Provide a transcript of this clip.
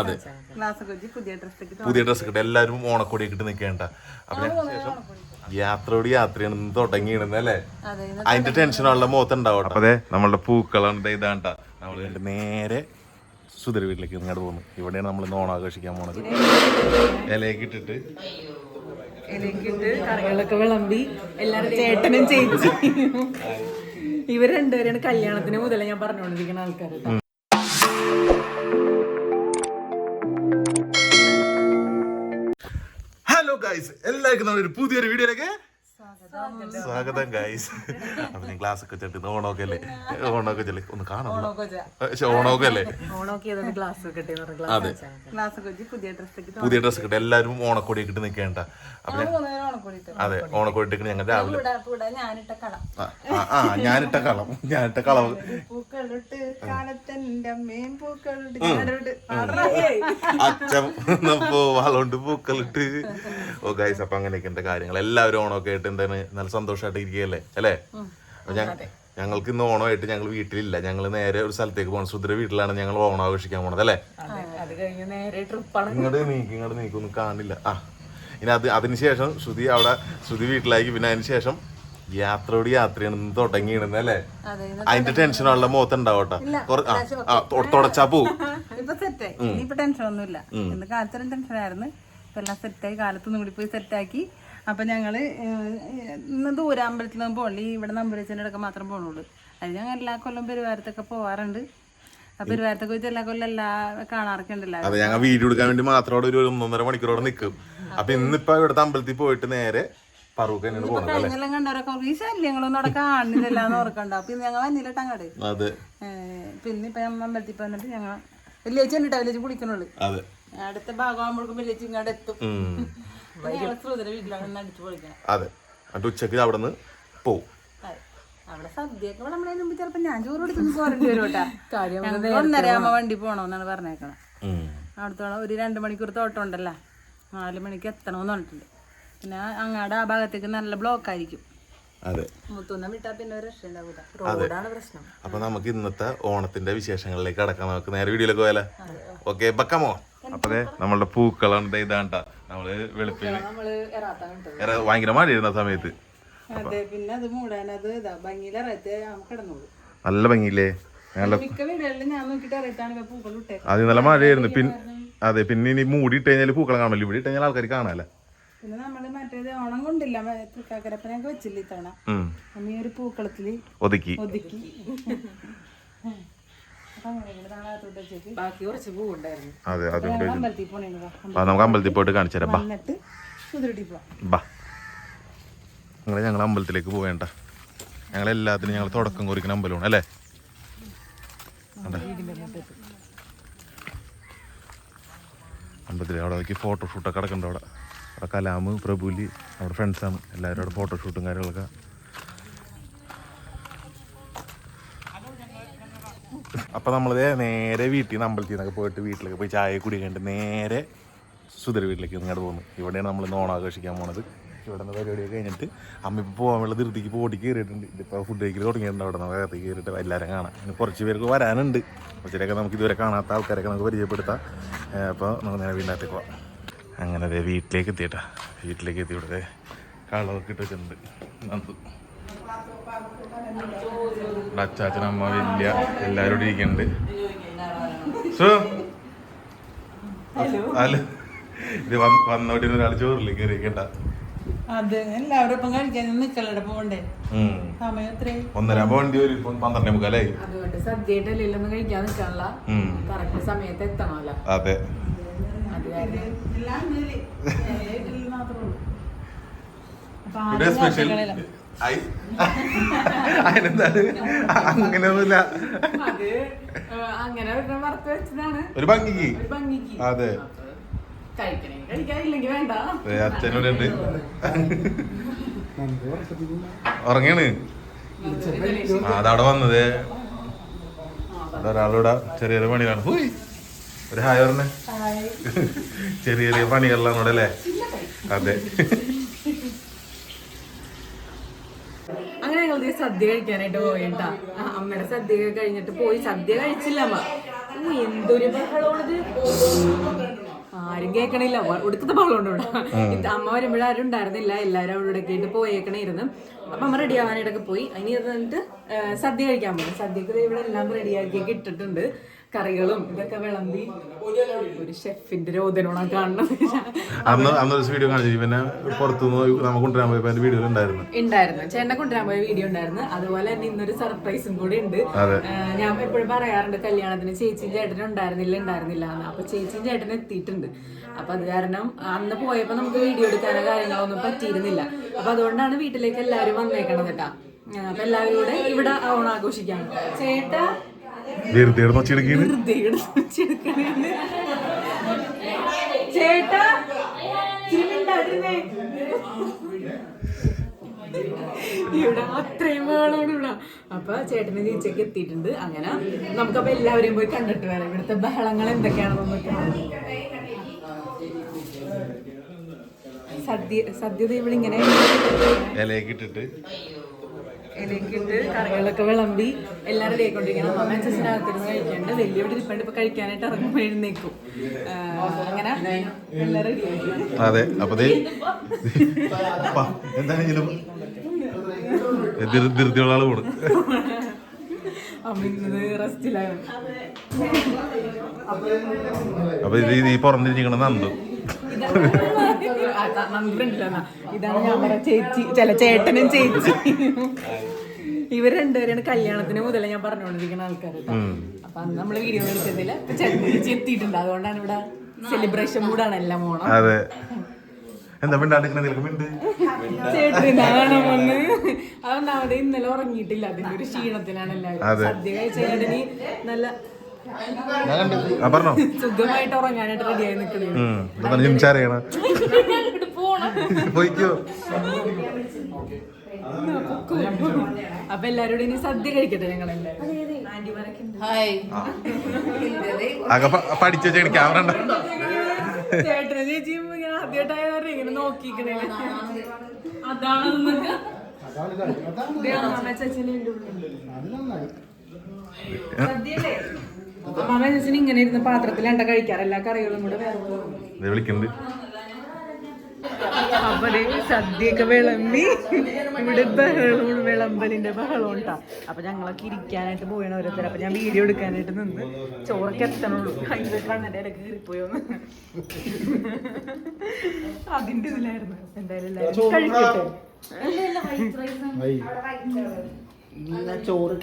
അതെ. പുതിയ dress dress കിട്ടും എല്ലാവരും ഓണക്കോടി കിട്ടി. നിൽക്കേണ്ട അപ്പൊ ശേഷം യാത്രയോട് യാത്രയാണ് തുടങ്ങിയിടുന്നത് അല്ലേ? അതെ അതിന്റെ ടെൻഷനുള്ള മുഖത്ത് ഉണ്ടാവും അപ്പൊ അതെ നമ്മളുടെ പൂക്കളുണ്ട് ഇതാണ്ട. നമ്മൾ കണ്ട് നേരെ സുധര വീട്ടിലേക്ക് ഇങ്ങോട്ട് പോകുന്നു. ഇവിടെയാണ് നമ്മൾ ഇന്ന് ഓണം ആഘോഷിക്കാൻ പോണത്. ഇലയൊക്കെ ഇട്ടിട്ട് ഇലക്കിട്ട് കറികളൊക്കെ വിളമ്പി എല്ലാരും ചേട്ടനും ചേച്ചിയും. ഇവർ രണ്ടുപേരാണ് കല്യാണത്തിന് മുതലേ ഞാൻ പറഞ്ഞുകൊണ്ടിരിക്കുന്ന ആൾക്കാർ ഗൈസ് എല്ലാവർക്കും നമ്മുടെ ഒരു പുതിയൊരു വീഡിയോയിലേക്ക് സ്വാഗതം. ഗൈസ് അപ്പൊ ഞാൻ ക്ലാസ് ഒക്കെ ചെട്ടി ഓണോക്കെ അല്ലേ? ഓണോക്കെ ചെല്ലേ ഒന്ന് കാണാം ഓണോക്കെ അല്ലേ? അതെ. പുതിയ ഡ്രസ് കിട്ടി എല്ലാരും ഓണക്കോടി കിട്ടി നിൽക്കേണ്ട അപ്പൊ അതെ ഓണക്കോടി ഇട്ട് ഞങ്ങൾ രാവിലെ ഞാനിട്ട കളം. ആ, ഞാനിട്ട കളം. ഞാനിട്ട കളം. അച്ഛൻ വാളുണ്ട് പൂക്കളിട്ട്. ഓ ഗൈസ് അപ്പൊ അങ്ങനെയൊക്കെ കാര്യങ്ങൾ എല്ലാവരും ഓണോക്കെ ആയിട്ട് എന്താണ് നല്ല സന്തോഷമായിട്ട് ഇരിക്കുകയല്ലേ? അല്ലേ? അപ്പൊ ഞങ്ങൾക്ക് ഇന്ന് ഓണമായിട്ട് ഞങ്ങൾ വീട്ടിലില്ല. ഞങ്ങൾ നേരെ ഒരു സ്ഥലത്തേക്ക് പോകണം സുദ്ര വീട്ടിലാണ് ഞങ്ങൾ ഓണം ആഘോഷിക്കാൻ പോണത് അല്ലേ? ഇങ്ങോട്ട് നീക്കി ഇങ്ങോട്ട് നീക്കൊന്നും കാണില്ല. ആ. ഇനി അത് അതിനുശേഷം ശ്രുതി അവിടെ ശ്രുതി വീട്ടിലാക്കി പിന്നെ അതിനുശേഷം യാത്രയോട് യാത്രയാണ് തുടങ്ങിയിടുന്നത് അല്ലേ? അതെ അതിന്റെ ടെൻഷനുള്ള മുഖത്ത് ഉണ്ടാവട്ടെ തുടച്ചാ പോവും ഇപ്പൊ സെറ്റായി ഇനിയിപ്പൊ ടെൻഷൻ ഒന്നുമില്ല. ഇന്ന് കാലത്തൊരു ടെൻഷനായിരുന്നു ഇപ്പൊ എല്ലാം സെറ്റായി കാലത്തൊന്നും കൂടി പോയി സെറ്റാക്കി അപ്പൊ ഞങ്ങൾ ഇന്ന് ദൂരെ അമ്പലത്തിൽ നിന്ന് ഈ ഇവിടെ നമ്പുരച്ചന്റെ അടുക്ക മാത്രം പോകണുള്ളൂ അത് ഞങ്ങൾ എല്ലാ കൊല്ലം പെരുവാരത്തൊക്കെ പോകാറുണ്ട് ആ പെരുവാരത്തൊക്കെ വെച്ച് എല്ലാ കൊല്ലം എല്ലാ കാണാറൊക്കെ ഉണ്ടല്ലോ. അതെ ഞങ്ങൾ വീഡിയോ എടുക്കാൻ വേണ്ടി മാത്രം അവിടെ ഒരു ഒന്നൊന്നര മണിക്കൂറോടെ നിൽക്കും അപ്പൊ ഇന്നിപ്പോ ഇവിടുത്തെ അമ്പലത്തിൽ പോയിട്ട് നേരെ കഴിഞ്ഞെല്ലാം കണ്ടവരൊക്കെ ഈ ശല്യങ്ങളൊന്നും അവിടെ കാണുന്നില്ല എന്ന് ഓർക്കണ്ട? അപ്പൊ ഞങ്ങൾ വന്നില്ലട്ടോ അങ്ങോട്ട് പിന്നെ ഇപ്പൊ അമ്പലത്തിൽ വന്നിട്ട് ഞങ്ങൾ വലിയ കണ്ടിട്ടാ വലിയ കുളിക്കണുള്ളൂ. അടുത്ത ഭാഗമാകുമ്പോഴേക്കും വലിയ ഇങ്ങോട്ട് എത്തും. അതെ. എന്നിട്ട് ഉച്ചയ്ക്ക് അവിടെ നിന്ന് പോവും. അതെ. അവിടെ സദ്യയൊക്കെ നമ്മളതിന് മുമ്പ് ചിലപ്പോ ഞാൻ ചോറ് കൊടുത്തു പോരേണ്ടി വരും കേട്ടാ. ഞങ്ങൾക്ക് ഒന്നര ആകുമ്പോ വണ്ടി പോണോന്നാണ്. അവിടുത്തോളം ഒരു രണ്ട് മണിക്കൂർ തോട്ടം ഉണ്ടല്ലോ. നാല് മണിക്ക് എത്തണമെന്ന് പറഞ്ഞിട്ടുണ്ട്. പിന്നെ അങ്ങാട് ആ ഭാഗത്തേക്ക് നല്ല ബ്ലോക്ക് ആയിരിക്കും അതെ. പ്രശ്നം. അപ്പൊ നമുക്ക് ഇന്നത്തെ ഓണത്തിന്റെ വിശേഷങ്ങളിലേക്ക് അടക്കാം നമുക്ക് നേരെ വീഡിയോയിലേക്ക് പോയാലേ? ഓക്കെ ബക്കമോ അപ്പൊ ദേ നമ്മളുടെ പൂക്കളുണ്ട് ഇതാണ്ട. നമ്മൾ വെളുപ്പിന്. ഭയങ്കര മഴയായിരുന്നു ആ സമയത്ത്. അതെ പിന്നെ അത് മൂടാനത് അത് ഇതാ ഭംഗിയിലറിയത്ത് കിടന്നോളൂ. നല്ല ഭംഗിയില്ലേ? അത് നല്ല മഴയായിരുന്നു. പിന്നെ അതെ പിന്നെ ഇനി മൂടി ഇട്ട് കഴിഞ്ഞാൽ പൂക്കളം കാണില്ല ഇവിടെ ഇട്ട് കഴിഞ്ഞാൽ ആൾക്കാർ കാണാല്ലേ? പിന്നെ നമ്മൾ മറ്റേത് ഓണം കൊണ്ടില്ല തൃക്കാക്കരപ്പനൊക്കെ വെച്ചില്ല ഇത്തവണ. അമ്മ ഒരു പൂക്കളത്തിൽ ഒതുക്കി. ഒതുക്കി അപ്പൊ അങ്ങനെ ഇവിടെ നാളെ അകത്തോട്ട് വെച്ചേക്ക് ബാക്കി കുറച്ച് പൂവുണ്ടായിരുന്നു. അതെ അതുകൊണ്ട്. നമുക്ക് അമ്പലത്തിൽ പോയിട്ട് കാണിച്ചു തരാം ബാ ബാ ഞങ്ങൾ അമ്പലത്തിലേക്ക് പോവേണ്ട. ഞങ്ങൾ എല്ലാത്തിനും ഞങ്ങൾ തുടക്കം കുറിക്കുന്ന അമ്പലമാണ് അല്ലേ? അമ്പലത്തിൽ അവിടെ നോക്കി ഫോട്ടോഷൂട്ടൊക്കെ കിടക്കുന്നുണ്ട് അവിടെ. അവിടെ കലാമ് പ്രഭുലി അവിടെ ഫ്രണ്ട്സാണ് എല്ലാവരും അവിടെ ഫോട്ടോഷൂട്ടും കാര്യങ്ങളൊക്കെ അപ്പൊ നമ്മൾ നേരെ വീട്ടിൽ നിന്ന് അമ്പലത്തിൽ നിന്നൊക്കെ പോയിട്ട് വീട്ടിലേക്ക് പോയി ചായ കുടിക്കേണ്ട നേരെ സുധര വീട്ടിലേക്ക് ഇങ്ങോട്ട് പോകുന്നു ഇവിടെയാണ് നമ്മൾ ഇന്ന് ഓണാഘോഷിക്കാൻ പോണത്. ഇവിടെ നിന്ന് പരിപാടിയൊക്കെ കഴിഞ്ഞിട്ട് അമ്മ ഇപ്പോൾ പോകാൻ വേണ്ടി ധൃതിക്ക് പോട്ടി കയറിയിട്ടുണ്ട്. ഇതിപ്പോൾ ഫുഡ് കഴിക്കൽ തുടങ്ങിയിട്ടുണ്ട് അവിടെ നമുക്ക് അകത്ത് കയറിയിട്ട് എല്ലാവരും കാണാം. ഇനി കുറച്ച് പേർക്ക് വരാനുണ്ട്. കുറച്ചിലൊക്കെ നമുക്ക് ഇതുവരെ കാണാത്ത ആൾക്കാരൊക്കെ നമുക്ക് പരിചയപ്പെടുത്താം. അപ്പോൾ നമുക്ക് നേരെ വീടിനകത്തേക്ക് പോവാം. അങ്ങനെ അതെ വീട്ടിലേക്ക് എത്തിയിട്ടാ. വീട്ടിലേക്ക് എത്തി ഇവിടെ കളമൊക്കെ ഇട്ട് വെച്ചിട്ടുണ്ട്. നന്ദു. ഇവിടെ അച്ചാച്ചൻ അമ്മ വലിയ എല്ലാവരും ഇവിടെ ഇരിക്കുന്നുണ്ട്. സോ. ഇത് വന്ന് വന്നോട്ടി ഒരാൾ ചോറില്ല കയറിക്കണ്ട അത് എല്ലാവരും കഴിക്കാൻ നിക്കലടെ പോണ്ടേ ഒന്നര വണ്ടി ഒരു ഇപ്പം പന്ത്രണ്ടേ മുക്കാലായി അതുകൊണ്ട് കഴിക്കാൻ നിൽക്കാനുള്ള ഉം. കറക്റ്റ് സമയത്ത് എത്തണമല്ലോ. അതെ. അത് അതിനെന്താണ് അങ്ങനെയൊന്നുമില്ല. അങ്ങനെ ഒരു ഭംഗിക്ക്. അതെ. അച്ഛനോട് ഉണ്ട് ആ അതവിടെ വന്നത്. ഒരാളിവിടെ ചെറിയ ചെറിയ പണികളാണ്. ഹൂയ്. ഒരു ഹായ് പറഞ്ഞേ. ചെറിയ ചെറിയ പണികളിലാണ് ഇവിടെ അല്ലേ? അതെ അങ്ങനെ ഞങ്ങൾ ദേ സദ്യ കഴിക്കാനായിട്ട് പോയിട്ടാ. അമ്മയുടെ സദ്യ കഴിഞ്ഞിട്ട് പോയി സദ്യ കഴിച്ചില്ല അമ്മ. ഓ, എന്തൊരു ബഹളമാണിത് ആരും കേൾക്കണില്ല ഒടുക്കത്തെ ബഹളമുണ്ട് ഇവിടെ. അമ്മ വരുമ്പോഴും ആരും ഉണ്ടായിരുന്നില്ല. എല്ലാവരും അവിടെ ആയിട്ട് പോയേക്കണേ അപ്പൊ അമ്മ റെഡി ആവാനായിട്ടൊക്കെ പോയി. ഇനി അത് എന്നിട്ട് സദ്യ കഴിക്കാൻ പോകും സദ്യക്ക് ഇവിടെ എല്ലാം റെഡിയാക്കി ഇട്ടിട്ടുണ്ട്. കറികളും ഇതൊക്കെ വിളമ്പി ഒരു ഷെഫിന്റെ രോദനോണ കാണണം അന്ന് അന്ന് ഒരു വീഡിയോ കാണിച്ചു. പിന്നെ പുറത്തുനിന്ന് നമുക്ക് കൊണ്ടുവരാൻ പോയപ്പോ വീഡിയോ ഉണ്ടായിരുന്നു ഉണ്ടായിരുന്നു. ചേട്ടനെ കൊണ്ടുവരാൻ പോയ വീഡിയോ ഉണ്ടായിരുന്നു. അതുപോലെ തന്നെ ഇന്നൊരു സർപ്രൈസും കൂടി ഉണ്ട്. ഞാൻ എപ്പോഴും പറയാറുണ്ട് കല്യാണത്തിന് ചേച്ചിയും ചേട്ടനും ഉണ്ടായിരുന്നില്ല ഉണ്ടായിരുന്നില്ല എന്ന്. അപ്പൊ ചേച്ചിയും ചേട്ടനും എത്തിയിട്ടുണ്ട്. അപ്പൊ അത് കാരണം അന്ന് പോയപ്പോ നമുക്ക് വീഡിയോ എടുക്കാനോ കാര്യങ്ങളോ ഒന്നും പറ്റിയിരുന്നില്ല. അപ്പൊ അതുകൊണ്ടാണ് വീട്ടിലേക്ക് എല്ലാവരും വന്നേക്കണത് കേട്ടാ. അപ്പൊ എല്ലാവരും കൂടെ ഇവിടെ ഓണം ആഘോഷിക്കാൻ ചേട്ടാ. ചേട്ടാ. ഇവിടെ അത്രയും വേളമാണ് ഇവിടെ. അപ്പൊ ചേട്ടന് ചേച്ചിയൊക്കെ എത്തിയിട്ടുണ്ട്. അങ്ങനെ നമുക്കപ്പൊ എല്ലാവരെയും പോയി കണ്ടിട്ട് വരാം. ഇവിടുത്തെ ബഹളങ്ങൾ എന്തൊക്കെയാണെന്നൊക്കെ സദ്യ സദ്യ ഇവളിങ്ങനെ ഇങ്ങനെ ഇലയൊക്കെ ഇട്ടിട്ട്. ഇലക്കിട്ട് കറികളൊക്കെ വിളമ്പി എല്ലാവരും റെഡി ആയിക്കൊണ്ടിരിക്കണം അമ്മ അച്ഛനകത്തിരുന്ന് കഴിക്കാണ്ട്. വലിയ ഇവിടെ ഇരിപ്പണ്ട്. ഇപ്പൊ കഴിക്കാനായിട്ട് ഇറങ്ങുമ്പോൾ എഴുന്നേക്കും അങ്ങനെ അതെ അപ്പൊ എന്താണെങ്കിലും ധൃതിയുള്ള ആൾ പോണ്. അപ്പൊ ഇത് ഈ പുറംതിരിഞ്ഞിരിക്കണ നന്ദു. ഇതാണ് ചേച്ചി ചില ചേട്ടനും ചേച്ചി. ഇവർ രണ്ടുപേരാണ് കല്യാണത്തിന് മുതലേ ഞാൻ പറഞ്ഞുകൊണ്ടിരിക്കുന്ന ആൾക്കാർ അപ്പൊ അന്ന് നമ്മൾ വീഡിയോ എടുത്തതിൽ ചേച്ചി എത്തിയിട്ടുണ്ട്. അതുകൊണ്ടാണ് ഇവിടെ സെലിബ്രേഷൻ കൂടാണ് എല്ലാം ഓണം അതെ. എന്താ മിണ്ടാണ്ടിരിക്കണ നിനക്ക് മിണ്ട്? ചേട്ടനാണ് വന്ന്. അതൊന്നാമത് ഇന്നലെ ഉറങ്ങിയിട്ടില്ല. അതിന്റെ ഒരു ക്ഷീണത്തിലാണ് എല്ലാവരും. സദ്യ കഴിച്ച നല്ല പറഞ്ഞോ. സുഖമായിട്ട് ഉറങ്ങാനായിട്ട് റെഡിയായി ഇപ്പൊ തന്നെ ജിംചാരയാണ് പോയിക്കോ. അപ്പൊ എല്ലാരോടും ഇനി സദ്യ കഴിക്കട്ടെ പ- പഠിച്ച് ക്യാമറ ചേട്ടനും ചേച്ചിയും ഇങ്ങനെ ആദ്യമായിട്ടായവരെ ഇങ്ങനെ നോക്കിക്കണേ അതാണ് അമ്മ ചേച്ചനെ ഇങ്ങനെ ഇരുന്ന് പാത്രത്തിലണ്ട കഴിക്കാറ്. എല്ലാ കറികളും കൂടെ വിളിക്കുന്നുണ്ട് സദ്യയൊക്കെ വിളമ്പി. ഇവിടെ ബഹളവും വിളമ്പലിന്റെ ബഹളം ഉണ്ടാ? അപ്പൊ ഞങ്ങളൊക്കെ ഇരിക്കാനായിട്ട് പോയാണ് ഓരോരുത്തർ. അപ്പൊ ഞാൻ വീഡിയോ എടുക്കാനായിട്ട് നിന്ന് ചോറൊക്കെ എത്തണുള്ളൂ അതിന്റെ കണ്ണിന്റെ ഇടയ്ക്ക് കീറിപ്പോയോന്ന് അതിന്റെ ഇതിലായിരുന്നു. എന്തായാലും എല്ലാവരും കഴിക്കട്ടെ. ചോറ്